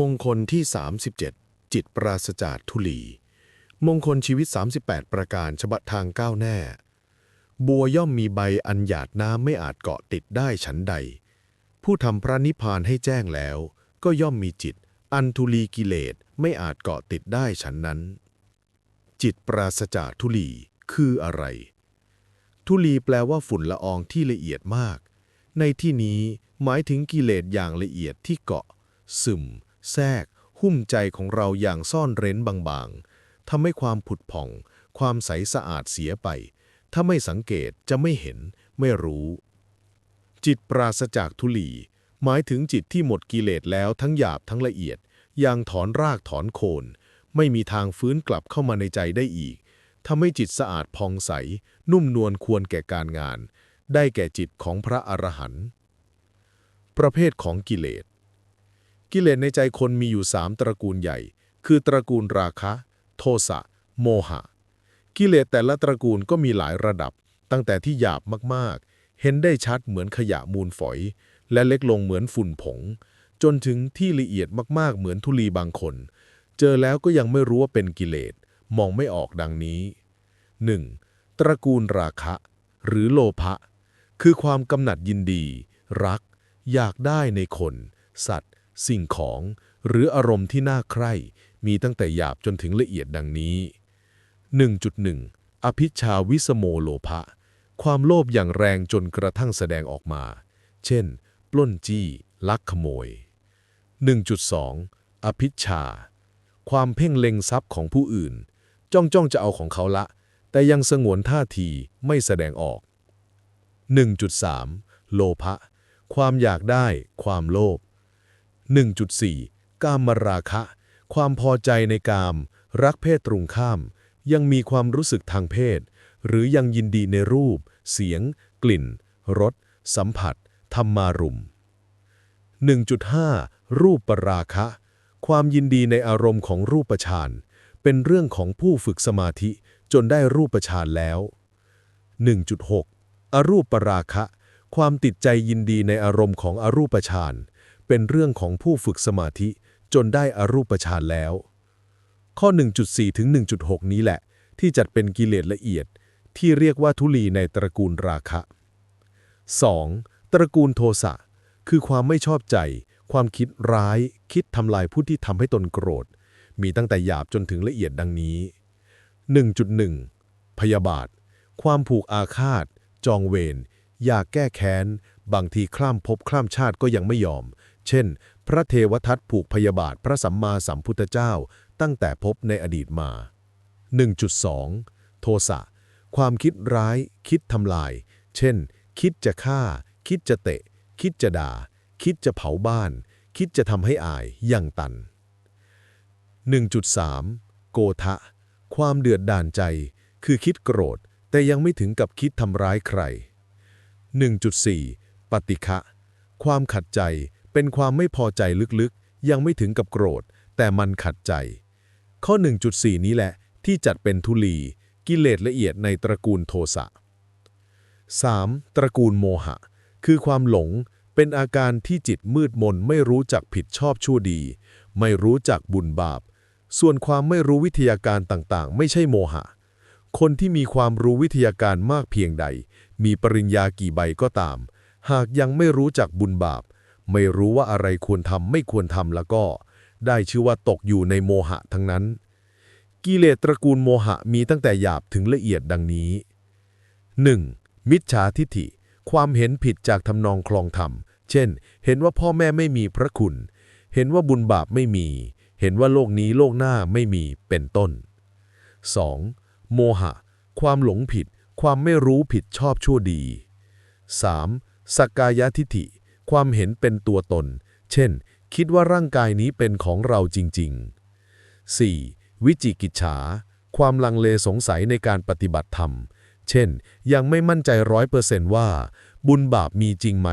มงคลที่ 37 จิตปราศจากทุลี มงคลชีวิต 38 ประการฉบับทางก้าวแน่ บัวย่อมมีใบอันหยาดน้ำไม่อาจเกาะติดได้ฉันใด ผู้ทำพระนิพพานให้แจ้งแล้ว ก็ย่อมมีจิต อันทุลีกิเลสไม่อาจเกาะติดได้ฉันนั้น จิตปราศจากทุลีคืออะไร ทุลีแปลว่าฝุ่นละอองที่ละเอียดมาก ในที่นี้หมายถึงกิเลสอย่างละเอียดที่เกาะ ซึม แทรก หุ้มใจของเราอย่างซ่อนเร้นบางๆ ทำให้ความผุดผ่อง ความใสสะอาดเสียไป ถ้าไม่สังเกตจะไม่เห็น ไม่รู้ จิตปราศจากทุลี หมายถึงจิตที่หมดกิเลสแล้วทั้งหยาบทั้งละเอียด อย่างถอนรากถอนโคน ไม่มีทางฟื้นกลับเข้ามาในใจได้อีก ทำให้จิตสะอาดพองใส นุ่มนวลควรแก่การงาน ได้แก่จิตของพระอรหันต์ ประเภทของกิเลส กิเลสในใจคนมีอยู่สามตระกูลใหญ่ คือตระกูลราคะ โทสะ โมหะ กิเลสแต่ละตระกูลก็มีหลายระดับ ตั้งแต่ที่หยาบมากๆ เห็นได้ชัดเหมือนขยะมูลฝอย และเล็กลงเหมือนฝุ่นผง จนถึงที่ละเอียดมากๆ เหมือนธุลีบางคน เจอแล้วก็ยังไม่รู้ว่าเป็นกิเลส มองไม่ออกดังนี้ 1. ตระกูลราคะ หรือโลภะ คือความกำหนัดยินดี รัก อยากได้ในคน สัตว์ สิ่งของ หรืออารมณ์ที่น่าใคร่ มีตั้งแต่หยาบจนถึงละเอียดดังนี้ 1.1 อภิชาวิสโมโลภะ ความโลภอย่างแรงจนกระทั่งแสดงออกมา เช่น ปล้นจี้ ลักขโมย 1.2 อภิชา ความเพ่งเล็งทรัพย์ของผู้อื่น จ้องจ้องจะเอาของเขาละ แต่ยังสงวนท่าทีไม่แสดงออก 1.3 โลภะ ความอยากได้ ความโลภ 1.4 กามราคะ ความพอใจในกาม รักเพศตรงข้าม ยังมีความรู้สึกทางเพศ หรือยังยินดีในรูป เสียง กลิ่น รส สัมผัส ธรรมารุม 1.5 รูปปราคะ ความยินดีในอารมณ์ของรูปฌานเป็นเรื่องของผู้ฝึกสมาธิจนได้รูปฌานแล้ว 1.6 อรูปปราคะ ความติดใจยินดีในอารมณ์ของอรูปฌาน เป็นเรื่องของผู้ฝึกสมาธิจนได้อรูปฌานแล้ว ข้อ 1.4 ถึง 1.6 นี้แหละ ที่จัดเป็นกิเลสละเอียด ที่เรียกว่าทุลีในตระกูลราคะ 2. ตระกูลโทสะคือความไม่ชอบใจ ความคิดร้าย คิดทำลายผู้ที่ทำให้ตนโกรธ มีตั้งแต่หยาบจนถึงละเอียดดังนี้ 1.1 พยาบาท ความผูกอาฆาต จองเวรอยากแก้แค้น บางทีคล่ำภพคล่ำชาติก็ยังไม่ยอม เช่น พระเทวทัตผูกพยาบาทพระสัมมาสัมพุทธเจ้า ตั้งแต่พบในอดีตมา 1.2 โทสะ ความคิดร้าย คิดทำลาย เช่น คิดจะฆ่า คิดจะเตะ คิดจะด่า คิดจะเผาบ้าน คิดจะทำให้อายอย่างตัน 1.3 โกทะ ความเดือดด่านใจ คือคิดโกรธ แต่ยังไม่ถึงกับคิดทำร้ายใคร 1.4 ปฏิฆะความขัดใจ เป็นความไม่พอใจลึกๆ ยังไม่ถึงกับโกรธ แต่มันขัดใจ ข้อ 1.4 นี้แหละที่จัดเป็นทุลี กิเลสละเอียดในตระกูลโทสะ 3. ตระกูลโมหะ คือความหลง เป็นอาการที่จิตมืดมนไม่รู้จักผิดชอบชั่วดี ไม่รู้จักบุญบาป ส่วนความไม่รู้วิทยาการต่างๆ ไม่ใช่โมหะ คนที่มีความรู้วิทยาการมากเพียงใด มีปริญญากี่ใบก็ตาม หากยังไม่รู้จักบุญบาป ไม่รู้ว่าอะไรควรทำไม่ควรทำแล้วก็ ได้ชื่อว่าตกอยู่ในโมหะทั้งนั้น กิเลสตระกูลโมหะมีตั้งแต่หยาบถึงละเอียดดังนี้ 1. มิจฉาทิฐิ ความเห็นผิดจากทำนองคลองธรรม เช่น เห็นว่าพ่อแม่ไม่มีพระคุณ เห็นว่าบุญบาปไม่มี เห็นว่าโลกนี้โลกหน้าไม่มีเป็นต้น 2. โมหะ ความหลงผิด ความไม่รู้ผิดชอบชั่วดี 3. สักกายทิฐิ ความเห็นเป็นตัวตน เช่น คิดว่าร่างกายนี้เป็นของเราจริง ๆ 4. วิจิกิจฉา ความลังเลสงสัยในการปฏิบัติธรรม เช่น ยังไม่มั่นใจร้อยเปอร์เซนต์ว่า บุญบาปมีจริงไหม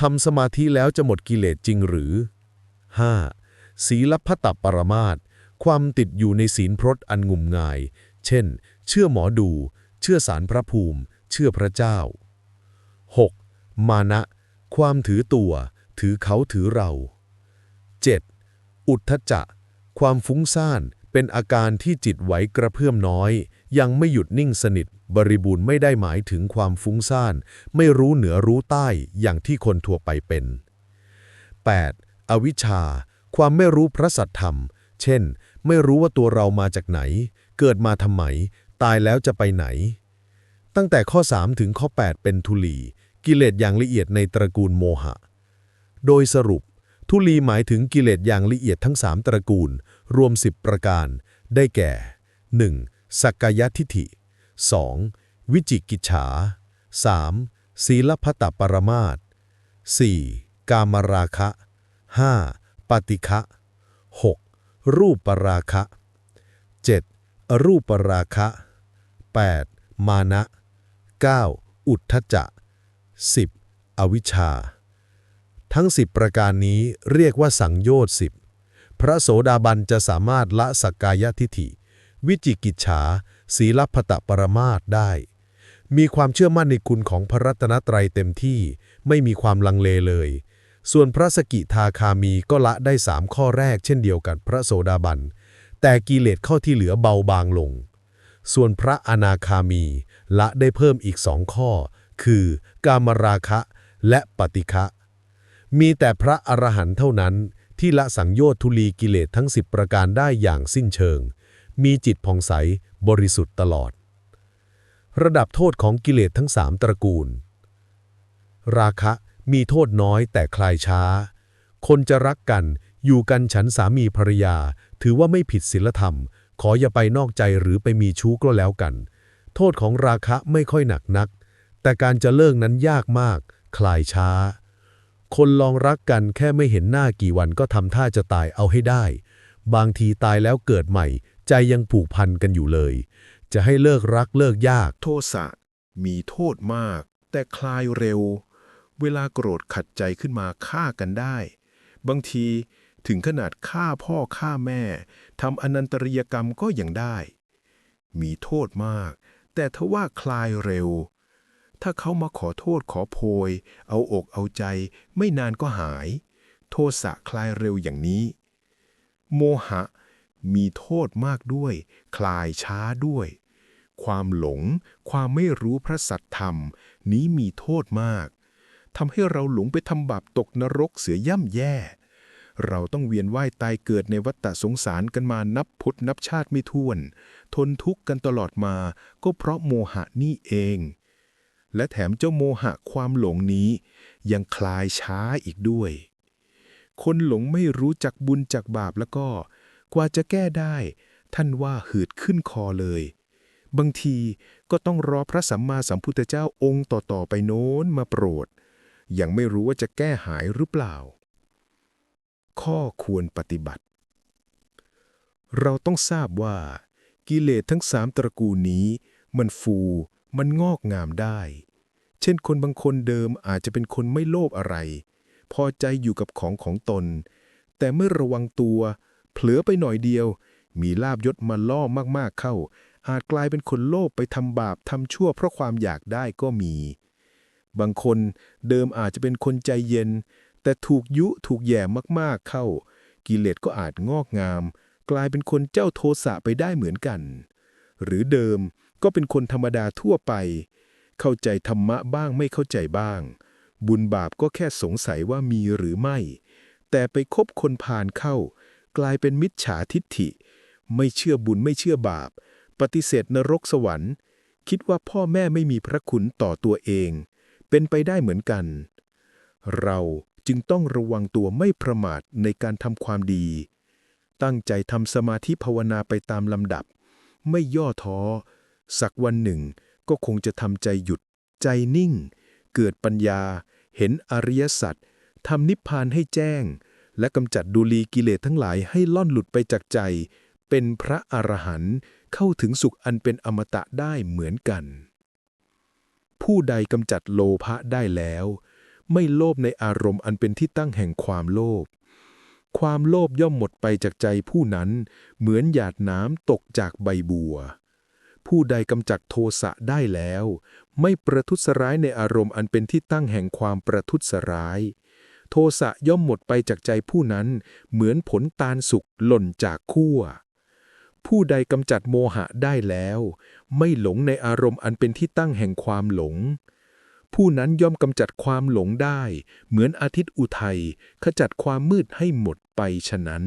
ทำสมาธิแล้วจะหมดกิเลสจริงหรือ 5. ศีลพัตตปรมาตความติดอยู่ในศีลพรตอันงุมงาย เช่น เชื่อหมอดู เชื่อสารพระภูมิ เชื่อพระเจ้า 6. มานะ ความถือตัว ถือเขาถือเรา 7. อุทธจจะ ความฟุ้งซ่าน เป็นอาการที่จิตไหวกระเพื่อมน้อย ยังไม่หยุดนิ่งสนิท บริบูรณ์ไม่ได้หมายถึงความฟุ้งซ่าน ไม่รู้เหนือรู้ใต้ อย่างที่คนทั่วไปเป็น 8. อวิชชา ความไม่รู้พระสัทธรรม เช่น ไม่รู้ว่าตัวเรามาจากไหน เกิดมาทำไม ตายแล้วจะไปไหน ตั้งแต่ข้อ 3 ถึงข้อ 8 เป็นทุลี กิเลสอย่างละเอียดในตระกูลโมหะ โดยสรุป ทุลีหมายถึงกิเลสอย่างละเอียดทั้ง 3 ตระกูล รวม 10 ประการ ได้แก่ 1. สักกายทิฐิ 2. วิจิกิจฉา 3. ศีลพัตตปรมาต 4. กามราคะ 5. ปฏิฆะ 6. รูปปราคะ 7. อรูปปราคะ 8. มานะ 9. อุทธจจะ 10. อวิชชา ทั้ง 10 ประการนี้เรียกว่าสังโยชน์สิบพระโสดาบันจะสามารถละสักกายทิฏฐิ วิจิกิจฉา ศีลพัตตปรมาตได้ มีความเชื่อมั่นในคุณของพระรัตนตรัยเต็มที่ไม่มีความลังเลเลย ส่วนพระสกิทาคามีก็ละได้สามข้อแรกเช่นเดียวกับพระโสดาบัน แต่กิเลสข้อที่เหลือเบาบางลง ส่วนพระอนาคามีละได้เพิ่มอีกสองข้อ คือกามราคะและปฏิฆะมีแต่พระอรหันต์เท่านั้นที่ละสังโยชน์ทุลีกิเลสทั้ง10ประการได้อย่างสิ้นเชิง มีจิตผ่องใสบริสุทธิ์ตลอด ระดับโทษของกิเลสทั้งสามตระกูล ราคะมีโทษน้อยแต่คลายช้า คนจะรักกันอยู่กันฉันสามีภรรยา ถือว่าไม่ผิดศีลธรรม ขออย่าไปนอกใจหรือไปมีชู้ก็แล้วกัน โทษของราคะไม่ค่อยหนักนัก แต่การจะเลิกนั้นยากมาก คลายช้า คนลองรักกันแค่ไม่เห็นหน้ากี่วันก็ทำท่าจะตายเอาให้ได้ บางทีตายแล้วเกิดใหม่ ใจยังผูกพันกันอยู่เลย จะให้เลิกรักเลิกยาก โทสะมีโทษมาก แต่คลายเร็ว เวลาโกรธขัดใจขึ้นมาฆ่ากันได้ บางทีถึงขนาดฆ่าพ่อฆ่าแม่ทำอนันตริยกรรมก็ยังได้ มีโทษมาก แต่ทว่าคลายเร็ว ถ้าเขามาขอโทษขอโพย เอาอกเอาใจ ไม่นานก็หาย โทสะคลายเร็วอย่างนี้ โมหะ มีโทษมากด้วย คลายช้าด้วย ความหลง ความไม่รู้พระสัตธรรม นี้มีโทษมากทำให้เราหลงไปทำบาปตกนรกเสียย่ำแย่ เราต้องเวียนว่ายตายเกิดในวัฏสงสารกันมานับพุทธนับชาติไม่ถ้วน ทนทุกข์กันตลอดมา ก็เพราะโมหะนี่เอง และแถมเจ้าโมหะความหลงนี้ ยังคลายช้าอีกด้วย คนหลงไม่รู้จักบุญจักบาปแล้วก็ กว่าจะแก้ได้ ท่านว่าหืดขึ้นคอเลย บางทีก็ต้องรอพระสัมมาสัมพุทธเจ้าองค์ต่อๆไปโน้นมาโปรด ยังไม่รู้ว่าจะแก้หายหรือเปล่า ข้อควรปฏิบัติ เราต้องทราบว่ากิเลสทั้งสามตระกูลนี้มันฟู มันงอกงามได้ เช่นคนบางคนเดิมอาจจะเป็นคนไม่โลภอะไร พอใจอยู่กับของของตน แต่เมื่อระวังตัว เผลอไปหน่อยเดียว มีลาบยศมาล่อมากๆเข้า อาจกลายเป็นคนโลภไปทำบาปทำชั่วเพราะความอยากได้ก็มี บางคนเดิมอาจจะเป็นคนใจเย็น แต่ถูกยุถูกแย่มากๆเข้า กิเลสก็อาจงอกงาม กลายเป็นคนเจ้าโทสะไปได้เหมือนกัน หรือเดิม ก็เป็นคนธรรมดาทั่วไป เข้าใจธรรมะบ้างไม่เข้าใจบ้าง บุญบาปก็แค่สงสัยว่ามีหรือไม่ แต่ไปคบคนพาลเข้า กลายเป็นมิจฉาทิฏฐิ ไม่เชื่อบุญไม่เชื่อบาป ปฏิเสธนรกสวรรค์ คิดว่าพ่อแม่ไม่มีพระคุณต่อตัวเอง เป็นไปได้เหมือนกัน เราจึงต้องระวังตัวไม่ประมาทในการทำความดี ตั้งใจทำสมาธิภาวนาไปตามลำดับ ไม่ย่อท้อ สักวันหนึ่งก็คงจะทำใจหยุด ใจนิ่ง เกิดปัญญา เห็นอริยสัจทำนิพพานให้แจ้ง และกำจัดดูลีกิเลสทั้งหลายให้ล่อนหลุดไปจากใจ เป็นพระอรหันต์เข้าถึงสุขอันเป็นอมตะได้เหมือนกัน ผู้ใดกำจัดโลภะได้แล้ว ไม่โลภในอารมณ์อันเป็นที่ตั้งแห่งความโลภความโลภย่อมหมดไปจากใจผู้นั้น เหมือนหยาดน้ำตกจากใบบัว ผู้ใดกำจัดโทสะได้แล้ว ไม่ประทุษร้ายในอารมณ์อันเป็นที่ตั้งแห่งความประทุษร้าย โทสะย่อมหมดไปจากใจผู้นั้น เหมือนผลตาลสุกหล่นจากขั้วผู้ใดกำจัดโมหะได้แล้ว ไม่หลงในอารมณ์อันเป็นที่ตั้งแห่งความหลง ผู้นั้นย่อมกำจัดความหลงได้ เหมือนอาทิตย์อุทัยขจัดความมืดให้หมดไปฉะนั้น